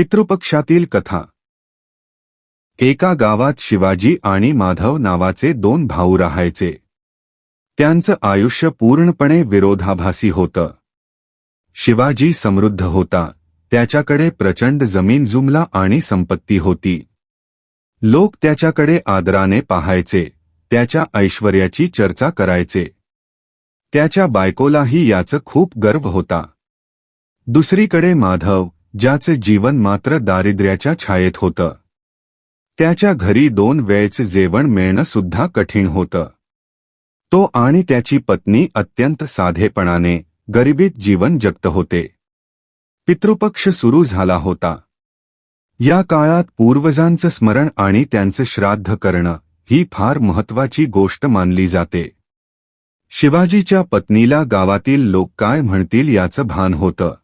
पितृपक्षातील कथा. एका गावात शिवाजी आणि माधव नावाचे दोन भाऊ राहायचे. त्यांचं आयुष्य पूर्णपणे विरोधाभासी होतं. शिवाजी समृद्ध होता. त्याच्याकडे प्रचंड जमीन जुमला आणि संपत्ती होती. लोक त्याच्याकडे आदराने पाहायचे. त्याच्या ऐश्वर्याची चर्चा करायचे. त्याच्या बायकोलाही याचं खूप गर्व होता. दुसरीकडे माधव ज्याचे जीवन मात्र दारिद्र्याच्या छायेत होतं. त्याच्या घरी दोन वेळचे जेवण मिळणं सुद्धा कठीण होतं. तो आणि त्याची पत्नी अत्यंत साधेपणाने गरिबीत जीवन जगत होते. पितृपक्ष सुरू झाला होता. या काळात पूर्वजांचं स्मरण आणि त्यांचं श्राद्ध करणं ही फार महत्वाची गोष्ट मानली जाते. शिवाजीच्या पत्नीला गावातील लोक काय म्हणतील याचं भान होतं.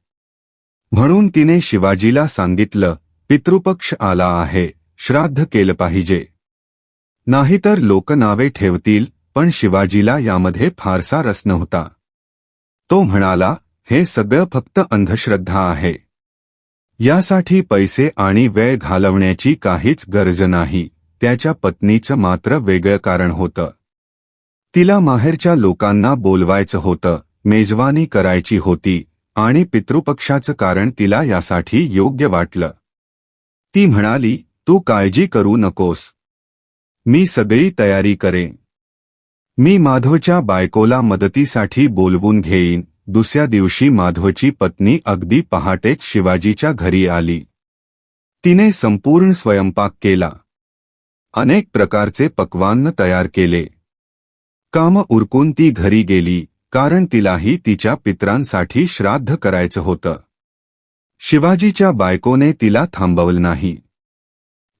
म्हणून तिने शिवाजीला सांगितलं पितृपक्ष आला आहे श्राद्ध केलं पाहिजे. नाहीतर लोक नावे ठेवतील पण शिवाजीला यामध्ये फारसा रस नव्हता. तो म्हणाला हे सगळं फक्त अंधश्रद्धा आहे. यासाठी पैसे आणि वेळ घालवण्याची काहीच गरज नाही. त्याच्या पत्नीचं मात्र वेगळं कारण होतं. तिला माहेरच्या लोकांना बोलवायचं होतं मेजवानी करायची होती आणि पितृपक्षाचं कारण तिला यासाठी योग्य वाटलं. ती म्हणाली तू काळजी करू नकोस. मी सगळी तयारी करेन. मी माधवच्या बायकोला मदतीसाठी बोलवून घेईन. दुसऱ्या दिवशी माधवची पत्नी अगदी पहाटेच शिवाजीच्या घरी आली. तिने संपूर्ण स्वयंपाक केला. अनेक प्रकारचे पक्वान्न तयार केले. काम उरकून ती घरी गेली. कारण तिलाही तिच्या पित्रांसाठी श्राद्ध करायचं होतं. शिवाजीच्या बायकोने तिला थांबवलं नाही.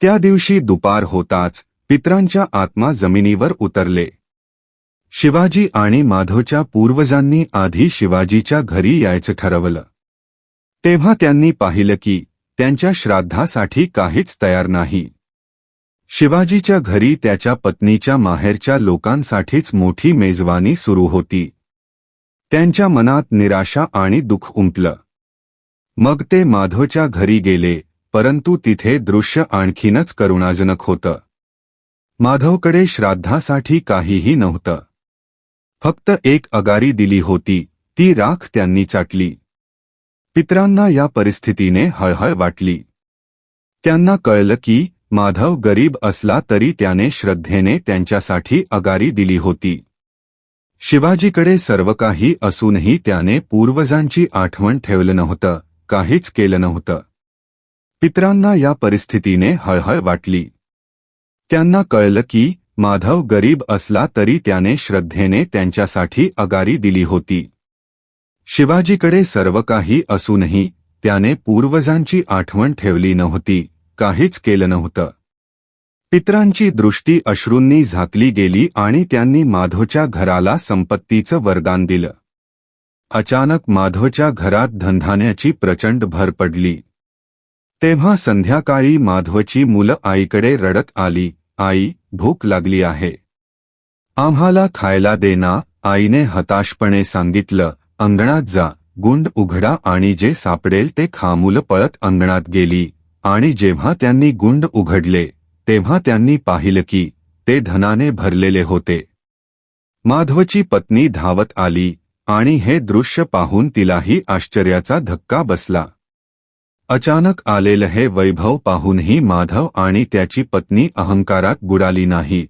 त्या दिवशी दुपार होताच पित्रांच्या आत्मा जमिनीवर उतरले. शिवाजी आणि माधवच्या पूर्वजांनी आधी शिवाजीच्या घरी यायचं ठरवलं. तेव्हा त्यांनी पाहिलं की त्यांच्या श्राद्धासाठी काहीच तयार नाही. शिवाजीच्या घरी त्याच्या पत्नीच्या माहेरच्या लोकांसाठीच मोठी मेजवानी सुरू होती. त्यांच्या मनात निराशा आणि दुःख उमटलं. मग ते माधवच्या घरी गेले परंतु तिथे दृश्य आणखीनच करुणाजनक होतं. माधवकडे श्राद्धासाठी काहीही नव्हतं. फक्त एक अगारी दिली होती ती राख त्यांनी चाटली. पित्रांना या परिस्थितीने हळहळ वाटली. त्यांना कळलं की माधव गरीब असला तरी त्याने श्रद्धेने त्यांच्यासाठी अगारी दिली होती. शिवाजीकडे सर्व काही असूनही त्याने पूर्वजांची आठवण ठेवलं नव्हतं काहीच केलं नव्हतं. पित्रांना या परिस्थितीने हळहळ वाटली. त्यांना कळलं की माधव गरीब असला तरी त्याने श्रद्धेने त्यांच्यासाठी अगारी दिली होती. शिवाजीकडे सर्व काही असूनही त्याने पूर्वजांची आठवण ठेवली नव्हती काहीच केलं नव्हतं. पित्रांची दृष्टी अश्रूंनी झाकली गेली आणि त्यांनी माधवच्या घराला संपत्तीचं वरदान दिलं. अचानक माधवच्या घरात धनधान्याची प्रचंड भर पडली. तेव्हा संध्याकाळी माधवची मुलं आईकडे रडत आली आई भूक लागली आहे. आम्हाला खायला देना आईने हताशपणे सांगितलं. अंगणात जा गुंड उघडा आणि जे सापडेल ते खामुलं पळत अंगणात गेली. आणि जेव्हा त्यांनी गुंड उघडले तेव्हा त्यांनी पाहिलं की ते धनाने भरलेले होते. माधवची पत्नी धावत आली आणि हे दृश्य पाहून तिलाही आश्चर्याचा धक्का बसला. अचानक आलेलं हे वैभव पाहूनही माधव आणि त्याची पत्नी अहंकारात बुडाली नाही.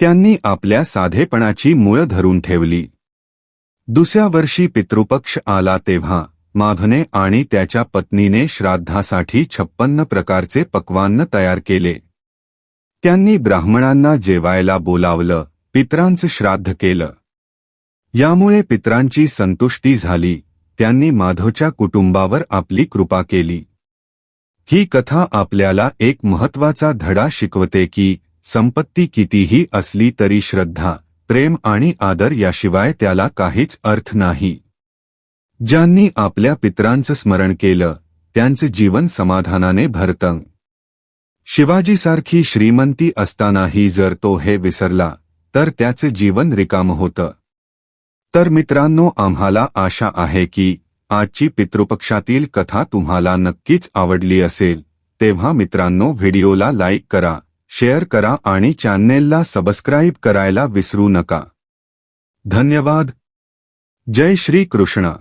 त्यांनी आपल्या साधेपणाची मुळं धरून ठेवली. दुसऱ्या वर्षी पितृपक्ष आला तेव्हा माधने आणि त्याच्या पत्नीने श्राद्धासाठी छप्पन्न प्रकारचे पक्वान्न तयार केले. त्यांनी ब्राह्मणांना जेवायला बोलावलं पित्रांचं श्राद्ध केलं. यामुळे पित्रांची संतुष्टी झाली त्यांनी माधवच्या कुटुंबावर आपली कृपा केली. ही कथा आपल्याला एक महत्त्वाचा धडा शिकवते की संपत्ती कितीही असली तरी श्रद्धा प्रेम आणि आदर याशिवाय त्याला काहीच अर्थ नाही. ज्यांनी आपल्या पित्रांचं स्मरण केलं त्यांचं जीवन समाधानाने भरतं. शिवाजीसारखी श्रीमंती असतानाही जर तो हे विसरला तर त्याचे जीवन रिकाम होतं. तर मित्रांनो आम्हाला आशा आहे की आजची पितृपक्षातील कथा तुम्हाला नक्कीच आवडली असेल. तेव्हा मित्रांनो व्हिडिओला लाईक करा शेअर करा आणि चॅनेलला सबस्क्राईब करायला विसरू नका. धन्यवाद. जय श्री कृष्ण